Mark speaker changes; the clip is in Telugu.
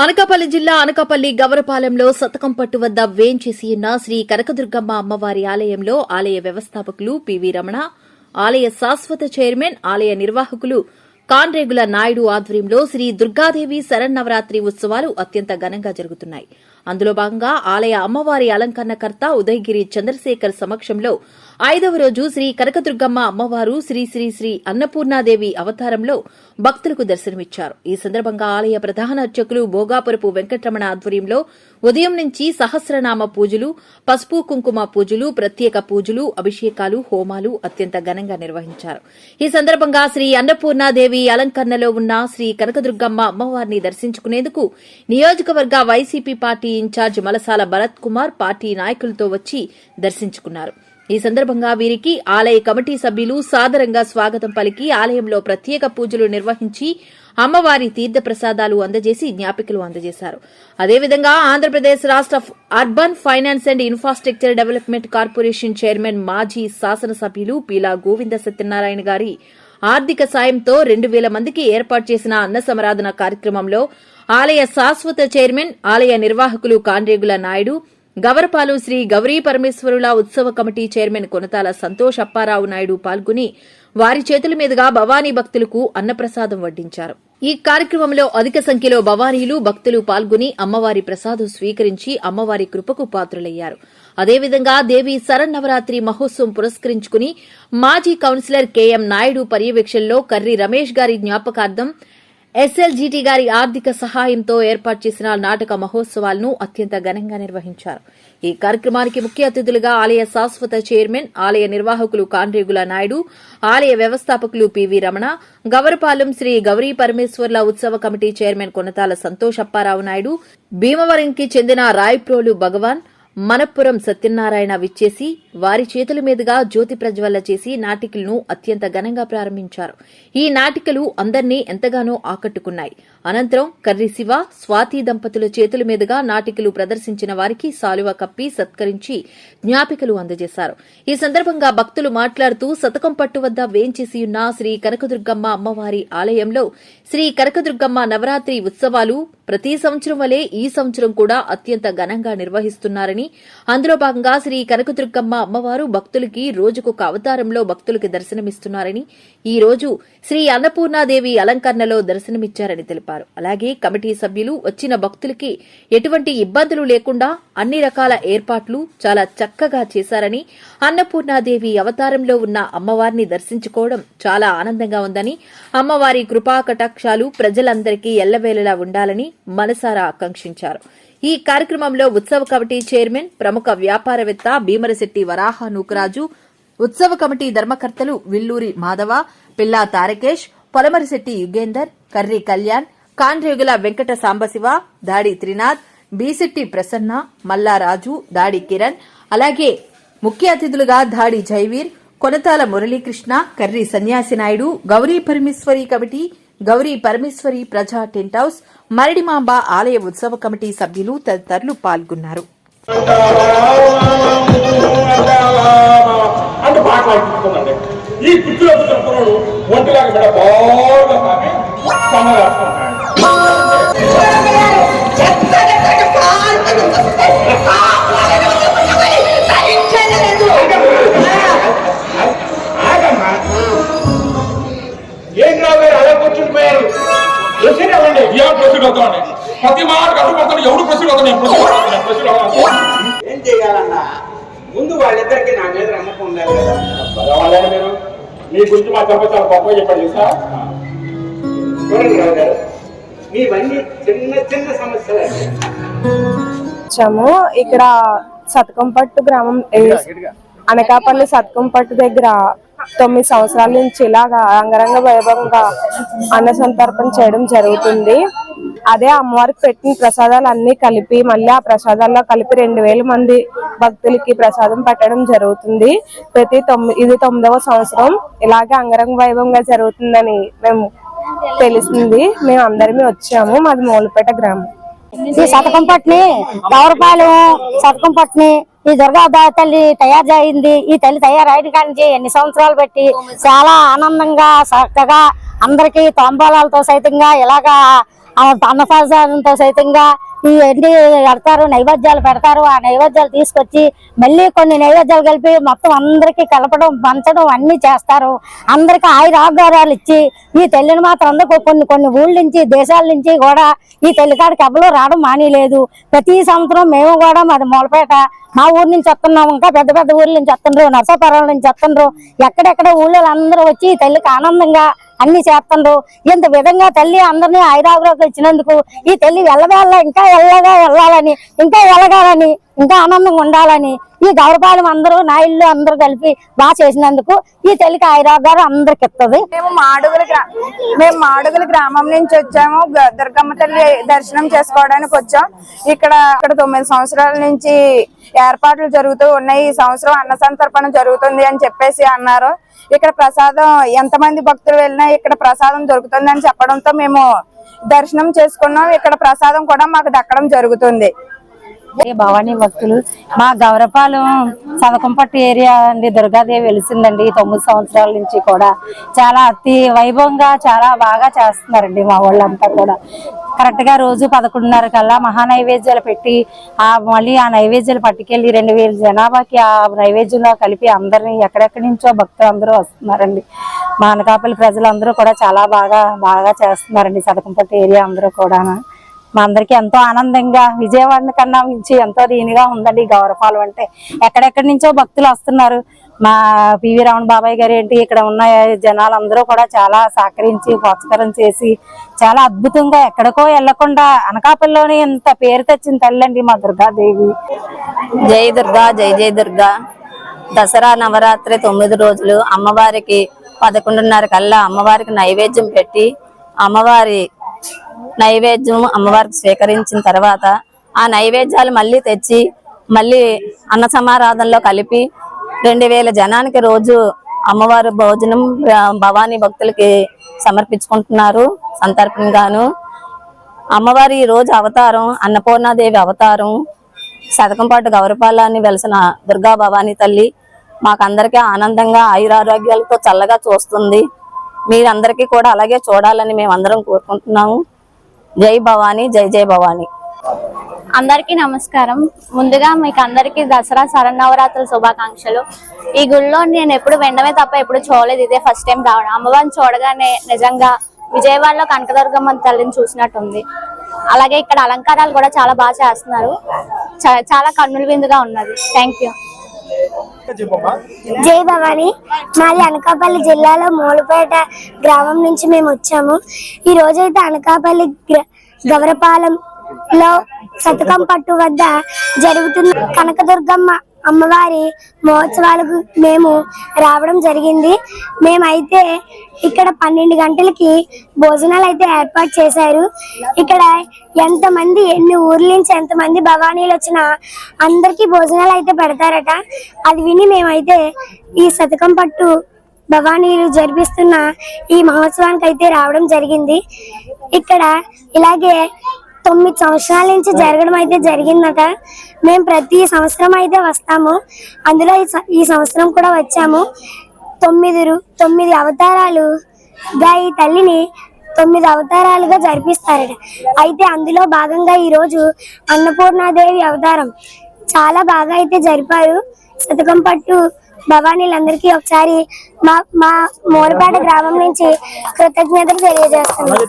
Speaker 1: అనకాపల్లి జిల్లా అనకాపల్లి గవరపాలెంలో శతకం పట్టు వద్ద వేంచేసి ఉన్న శ్రీ కనకదుర్గమ్మ అమ్మవారి ఆలయంలో ఆలయ వ్యవస్థాపకులు పివి రమణ ఆలయ శాశ్వత చైర్మన్ ఆలయ నిర్వాహకులు కాన్రేగుల నాయుడు ఆధ్వర్యంలో శ్రీ దుర్గాదేవి శరన్నవరాత్రి ఉత్సవాలు అత్యంత ఘనంగా జరుగుతున్నాయి. అందులో భాగంగా ఆలయ అమ్మవారి అలంకరణకర్త ఉదయగిరి చంద్రశేఖర్ సమక్షంలో ఐదవ రోజు శ్రీ కనకదుర్గమ్మ అమ్మవారు శ్రీ శ్రీ శ్రీ అన్నపూర్ణాదేవి అవతారంలో భక్తులకు దర్శనమిచ్చారు. ఈ సందర్భంగా ఆలయ ప్రధాన అర్చకులు భోగాపురపు వెంకటరమణ ఆధ్వర్యంలో ఉదయం నుంచి సహస్రనామ పూజలు పసుపు కుంకుమ పూజలు ప్రత్యేక పూజలు అభిషేకాలు హోమాలు అత్యంత ఘనంగా నిర్వహించారు. ఈ సందర్భంగా శ్రీ అన్నపూర్ణాదేవి అలంకరణలో ఉన్న శ్రీ కనకదుర్గమ్మ అమ్మవారిని దర్శించుకునేందుకు నియోజకవర్గ YCP party incharge Malasala Bharat Kumar party నాయకులతో వచ్చి దర్శించుకున్నారు. ఈ సందర్భంగా వీరికి ఆలయ కమిటీ సభ్యులు సాదరంగా స్వాగతం పలికి ఆలయంలో ప్రత్యేక పూజలు నిర్వహించి అమ్మవారి తీర్థ ప్రసాదాలు అందజేసి జ్ఞాపికలు అందజేశారు. అదేవిధంగా ఆంధ్రప్రదేశ్ రాష్ట urban finance and infrastructure development corporation chairman మాజీ శాసనసభ్యులు పీలా గోవింద సత్యనారాయణ గారి ఆర్థిక సాయంతో రెండు వేల మందికి ఏర్పాటు చేసిన అన్న సమరాధన కార్యక్రమంలో ఆలయ శాశ్వత చైర్మన్ ఆలయ నిర్వాహకులు కాండ్రేగుల నాయుడు గవరపాలు శ్రీ గౌరీ పరమేశ్వరుల ఉత్సవ కమిటీ చైర్మన్ కొనతాల సంతోష్ అప్పారావు నాయుడు పాల్గొని వారి చేతుల మీదుగా భవానీ భక్తులకు అన్నప్రసాదం వడ్డించారు. ఈ కార్యక్రమంలో అధిక సంఖ్యలో భవానీలు భక్తులు పాల్గొని అమ్మవారి ప్రసాదం స్వీకరించి అమ్మవారి కృపకు పాత్రులయ్యారు. అదేవిధంగా దేవి శరన్నవరాత్రి మహోత్సవం పురస్కరించుకుని మాజీ కౌన్సిలర్ కెఎం నాయుడు పర్యవేక్షణలో కర్రి రమేష్ గారి జ్ఞాపకార్థం ఎస్ఎల్జీటీ గారి ఆర్థిక సహాయంతో ఏర్పాటు చేసిన నాటక మహోత్సవాలను అత్యంత ఘనంగా నిర్వహించారు. ఈ కార్యక్రమానికి ముఖ్య అతిథులుగా ఆలయ శాశ్వత చైర్మన్ ఆలయ నిర్వాహకులు కాండ్రేగుల నాయుడు ఆలయ వ్యవస్థాపకులు పివి రమణ గవరపాలెం శ్రీ గౌరీ పరమేశ్వర్ల ఉత్సవ కమిటీ చైర్మన్ కొనతాల సంతోష్ అప్పారావు నాయుడు భీమవరంకి చెందిన రాయ్ప్రోలు భగవాన్ మనప్పురం సత్యనారాయణ విచ్చేసి వారి చేతుల మీదుగా జ్యోతి ప్రజ్వల్ల చేసి నాటికలను అత్యంత ఘనంగా ప్రారంభించారు. ఈ నాటికలు అందర్నీ ఎంతగానో ఆకట్టుకున్నాయి. అనంతరం కర్రి శివ స్వాతి దంపతుల చేతుల మీదుగా నాటికలు ప్రదర్శించిన వారికి సాలువ కప్పి సత్కరించి జ్ఞాపికలు అందజేశారు. ఈ సందర్భంగా భక్తులు మాట్లాడుతూ శతకం పట్టు వద్ద వేంచేసి ఉన్న శ్రీ కనకదుర్గమ్మ అమ్మవారి ఆలయంలో శ్రీ కనకదుర్గమ్మ నవరాత్రి ఉత్సవాలు ప్రతి సంవత్సరం వలె ఈ సంవత్సరం కూడా అత్యంత ఘనంగా నిర్వహిస్తున్నారని అందులో భాగంగా శ్రీ కనకదుర్గమ్మ అమ్మవారు భక్తులకి రోజుకొక అవతారంలో భక్తులకి దర్శనమిస్తున్నారని ఈ రోజు శ్రీ అన్నపూర్ణాదేవి అలంకరణలో దర్శనమిచ్చారని తెలిపారు. అలాగే కమిటీ సభ్యులు వచ్చిన భక్తులకి ఎటువంటి ఇబ్బందులు లేకుండా అన్ని రకాల ఏర్పాట్లు చాలా చక్కగా చేశారని అన్నపూర్ణాదేవి అవతారంలో ఉన్న అమ్మవారిని దర్శించుకోవడం చాలా ఆనందంగా ఉందని అమ్మవారి కృపా కటాక్షాలు ప్రజలందరికీ ఎల్లవేళలా ఉండాలని మనసారా ఆకాంక్షించారు. ఈ కార్యక్రమంలో ఉత్సవ కమిటీ చైర్మన్ ప్రముఖ వ్యాపారవేత్త భీమరశెట్టి వరాహ నూకరాజు ఉత్సవ కమిటీ ధర్మకర్తలు విల్లూరి మాధవ పిల్లా తారకేష్ పొలమరిశెట్టి యుగేందర్ కర్రి కళ్యాణ్ కాండ్రేగుల వెంకట సాంబశివ దాడి త్రినాథ్ బీసెట్టి ప్రసన్న మల్లారాజు దాడి కిరణ్ అలాగే ముఖ్య అతిథులుగా దాడి Jaiveer Konathala Muralikrishna Karri Sanyasi Naidu Gauri Parameshwari committee Gauri Parameshwari Praja tent house మరడిమాంబ ఆలయ ఉత్సవ కమిటీ సభ్యులు తదితరులు పాల్గొన్నారు.
Speaker 2: అంటే బాగా అనిపిస్తుందండి ఈ కుర్చీలో కూర్చున్న కుర్రోడు ఒంటిలాగా బిడ్డ బాగా ప్రతి మాట కట్టుకుంటాను ఎవడు ప్రొసీడ్ అవుతాను
Speaker 3: ఏం చేయాలన్నా ముందు వాళ్ళిద్దరికి నా మీద నమ్మకం ఉండాలి కదా.
Speaker 2: మీరు. మీ గురించి మా చెప్ప చాలా గొప్పగా చెప్పండి సార్
Speaker 3: చూడండి రావు గారు. మీవన్నీ చిన్న చిన్న సమస్యలు.
Speaker 4: వచ్చాము. ఇక్కడ సతకంపట్టు గ్రామం ఏ- అనకాపల్లి సతకంపట్టు దగ్గర తొమ్మిది సంవత్సరాల నుంచి ఇలాగా అంగరంగ వైభవంగా అన్న సంతర్పణ చేయడం జరుగుతుంది. అదే అమ్మవారికి పెట్టిన ప్రసాదాలు అన్ని కలిపి మళ్ళీ ఆ ప్రసాదాల్లో కలిపి రెండు వేల మంది భక్తులకి ప్రసాదం పెట్టడం జరుగుతుంది. ప్రతి తొమ్మిది ఇది తొమ్మిదవ సంవత్సరం. ఇలాగే అంగరంగ వైభవంగా జరుగుతుందని మేము తెలిసింది. మేము అందరమే వచ్చాము. మాది మూలపేట గ్రామం.
Speaker 5: ఈ శతకం పట్ని గౌరపాలెం శతకం పట్ని ఈ దుర్గా తల్లి తయారు అయింది ఈ తల్లి తయారైన కానించి ఎన్ని సంవత్సరాలు పెట్టి చాలా ఆనందంగా చక్కగా అందరికీ తాంబాలాలతో సైతంగా ఇలాగా ఆ అన్నప్రసాదంతో సైతంగా ఈ ఎన్ని పెడతారు నైవేద్యాలు పెడతారు ఆ నైవేద్యాలు తీసుకొచ్చి మళ్ళీ కొన్ని నైవేద్యాలు కలిపి మొత్తం అందరికీ కలపడం పంచడం అన్ని చేస్తారు. అందరికి ఆయుర ఆగారాలు ఇచ్చి ఈ తల్లిని మాత్రం అందరూ కొన్ని కొన్ని ఊళ్ళ నుంచి దేశాల నుంచి కూడా ఈ తల్లికాడికి ఎవరు రావడం మానేలేదు. ప్రతి సంవత్సరం మేము కూడా మాది మూలపేట మా ఊరు నుంచి వస్తున్నాం ఇంకా పెద్ద పెద్ద ఊర్ల నుంచి వస్తుండ్రు నర్సాపురం నుంచి వస్తుండ్రు. ఎక్కడెక్కడ ఊళ్ళో అందరూ వచ్చి ఈ తల్లికి ఆనందంగా అన్ని చేస్తుండ్రు. ఇంత విధంగా తల్లి అందరినీ ఐరాగ్రోకి ఇచ్చినందుకు ఈ తల్లి వెళ్ళవేళ్ళ ఇంకా వెళ్ళగా వెళ్ళాలని ఇంకా వెళ్ళగాలని ఇంకా ఆనందంగా ఉండాలని ఈ గౌరపాలెం అందరూ నా ఇల్లు అందరూ కలిపి బాగా చేసినందుకు ఈ తల్లికి ఐరాగారు అందరికి ఇస్తుంది
Speaker 4: మేము మాడుగుల మేము మాడుగుల గ్రామం నుంచి వచ్చాము. దుర్గమ్మ తల్లి దర్శనం చేసుకోవడానికి వచ్చాం. ఇక్కడ ఇక్కడ తొమ్మిది సంవత్సరాల నుంచి ఏర్పాట్లు జరుగుతూ ఉన్నాయి. ఈ సంవత్సరం అన్న సంతర్పణ జరుగుతుంది అని చెప్పేసి అన్నారు. ఇక్కడ ప్రసాదం ఎంతమంది భక్తులు వెళ్ళినా ఇక్కడ ప్రసాదం దొరుకుతుంది అని చెప్పడంతో మేము దర్శనం చేసుకున్నాం. ఇక్కడ ప్రసాదం కూడా మాకు దక్కడం జరుగుతుంది.
Speaker 5: భవానీ భక్తులు. మా గౌరపాలెం సదకంపట్టు ఏరియా అండి దుర్గాదేవి వెలిసిందండి తొమ్మిది సంవత్సరాల నుంచి కూడా. చాలా అతి వైభవంగా చాలా బాగా చేస్తున్నారండి మా వాళ్ళంతా కూడా. కరెక్ట్గా రోజు పదకొండున్నర కల్లా మహా నైవేద్యాలు పెట్టి ఆ మళ్ళీ ఆ నైవేద్యాలు పట్టుకెళ్ళి రెండు వేల జనాభాకి ఆ నైవేద్యంలో కలిపి అందరినీ ఎక్కడెక్కడి నుంచో భక్తులు అందరూ వస్తున్నారండి. మా అనకాపల్లి ప్రజలందరూ కూడా చాలా బాగా బాగా చేస్తున్నారండి సదకంపట్టు ఏరియా అందరూ కూడా మా అందరికి ఎంతో ఆనందంగా విజయవాడ కన్నా మించి ఎంతో దీనిగా ఉందండి గౌరవాలు అంటే. ఎక్కడెక్కడి నుంచో భక్తులు వస్తున్నారు. మా పివి రమణ బాబాయ్ గారు ఏంటి ఇక్కడ ఉన్న జనాలందరూ కూడా చాలా సహకరించి ప్రోత్సకరం చేసి చాలా అద్భుతంగా ఎక్కడికో వెళ్ళకుండా అనకాపల్లిలోనే ఇంత పేరు తెచ్చిన తల్లి మా దుర్గాదేవి.
Speaker 6: జై దుర్గా జై జై దుర్గా. దసరా నవరాత్రి తొమ్మిది రోజులు అమ్మవారికి పదకొండున్నర కల్లా అమ్మవారికి నైవేద్యం పెట్టి అమ్మవారి నైవేద్యం అమ్మవారికి స్వీకరించిన తర్వాత ఆ నైవేద్యాలు మళ్ళీ తెచ్చి మళ్ళీ అన్న సమారాధనలో కలిపి రెండు వేల జనానికి రోజు అమ్మవారి భోజనం భవానీ భక్తులకి సమర్పించుకుంటున్నారు సంతర్పణగాను. అమ్మవారి ఈ రోజు అవతారం అన్నపూర్ణాదేవి అవతారం శతకంపాటు గౌరపాలాన్ని వెలిసిన దుర్గా భవానీ తల్లి మాకందరికీ ఆనందంగా ఆయురారోగ్యాలతో చల్లగా చూస్తుంది. మీరందరికీ కూడా అలాగే చూడాలని మేమందరం కోరుకుంటున్నాము. జై భవానీ జై జై భవానీ.
Speaker 7: అందరికీ నమస్కారం. ముందుగా మీకు అందరికీ దసరా శరన్నవరాత్రుల శుభాకాంక్షలు. ఈ గుడిలో నేను ఎప్పుడు వెండమే తప్ప ఎప్పుడు చూడలేదు. ఇదే ఫస్ట్ టైం రావడం. అమ్మవారిని చూడగానే నిజంగా విజయవాడలో కనకదుర్గమ్మ తల్లిని చూసినట్టుంది. అలాగే ఇక్కడ అలంకారాలు కూడా చాలా బాగా చేస్తున్నారు. చాలా కన్నుల విందుగా ఉన్నది. థ్యాంక్ యూ
Speaker 8: జై భవాని. మాది అనకాపల్లి జిల్లాలో మూలపేట గ్రామం నుంచి మేము వచ్చాము. ఈ రోజైతే అనకాపల్లి గ్ర- గవరపాలెంలో శతకం పట్టు వద్ద జరుగుతున్న కనకదుర్గమ్మ అమ్మవారి మహోత్సవాలకు మేము రావడం జరిగింది. మేమైతే ఇక్కడ పన్నెండు గంటలకి భోజనాలు అయితే ఏర్పాటు చేశారు. ఇక్కడ ఎంతమంది ఎన్ని ఊర్ల నుంచి ఎంతమంది భవానీలు వచ్చినా అందరికీ భోజనాలు అయితే పెడతారట. అది విని మేమైతే ఈ శతకం పట్టు భవానీలు జరిపిస్తున్న ఈ మహోత్సవానికి అయితే రావడం జరిగింది. ఇక్కడ ఇలాగే తొమ్మిది సంవత్సరాల నుంచి జరగడం అయితే జరిగిందట. మేము ప్రతి సంవత్సరం అయితే వస్తాము. అందులో ఈ సంవత్సరం కూడా వచ్చాము. తొమ్మిది తొమ్మిది అవతారాలు గా ఈ తల్లిని తొమ్మిది అవతారాలుగా జరిపిస్తారట. అయితే అందులో భాగంగా ఈరోజు అన్నపూర్ణాదేవి అవతారం చాలా బాగా అయితే జరిపారు. శతకం పట్టు భవానీలందరికీ ఒకసారి మా మా మూలపేట గ్రామం నుంచి కృతజ్ఞతలు తెలియజేస్తున్నాం.